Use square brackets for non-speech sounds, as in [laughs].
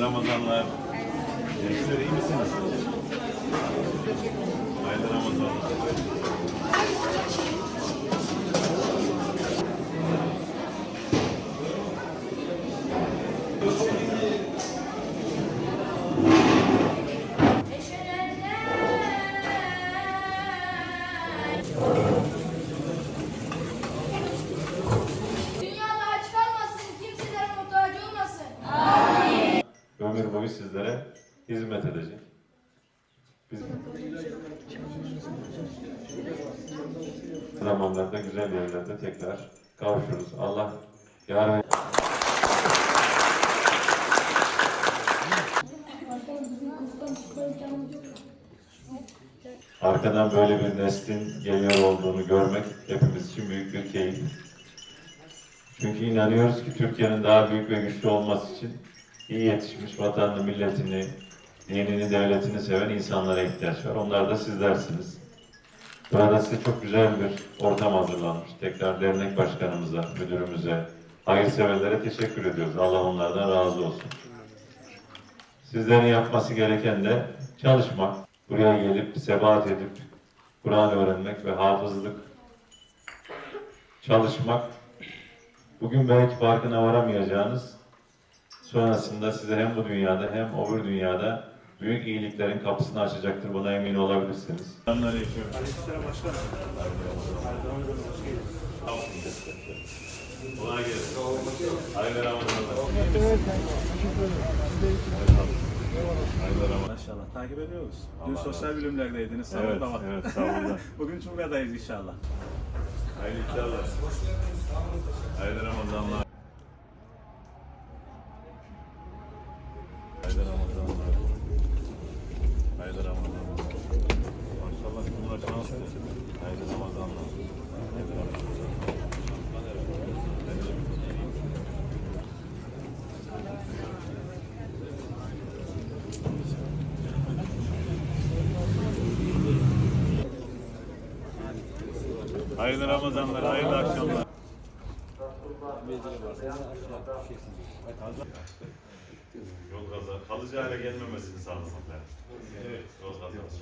Ramazanlar. Gençler iyi misiniz? Ömür boyu sizlere hizmet edecek. Biz zamanlarda güzel yerlerde tekrar kavuşuruz. Allah yar ve Arkadan böyle bir neslin geliyor olduğunu görmek hepimiz için büyük bir keyif. Çünkü inanıyoruz ki Türkiye'nin daha büyük ve güçlü olması için iyi yetişmiş vatanını, milletini, dinini, devletini seven insanlara ihtiyaç var. Onlar da sizlersiniz. Burada size çok güzel bir ortam hazırlanmış. Tekrar dernek başkanımıza, müdürümüze, hayırseverlere teşekkür ediyoruz. Allah onlardan razı olsun. Sizlerin yapması gereken de çalışmak, buraya gelip sebat edip Kur'an öğrenmek ve hafızlık çalışmak. Bugün belki farkına varamayacağınız sonrasında size hem bu dünyada hem öbür dünyada büyük iyiliklerin kapısını açacaktır. Buna emin olabilirsiniz. Selamünaleyküm. Aleykümselam başkanım. Kolay gelsin. Hayırlı Ramazanlar. Maşallah takip ediyoruz. Dün sosyal bilimlerdeydiniz. Sağ Evet, olun. evet, sağ olun. [laughs] Bugün Cumhuriyet'teyiz inşallah. Hayırlı iftarlar. Hayırlı Ramazanlar. Hayırlı Ramazanlar. Maşallah bunlar şanslı. Hayırlı Ramazanlar. Hayırlı Ramazanlar. Hayırlı Ramazanlar, hayırlı akşamlar. Yol kaza, kalıcı hale gelmemesini sağlamak lazım. Evet, yol kazası.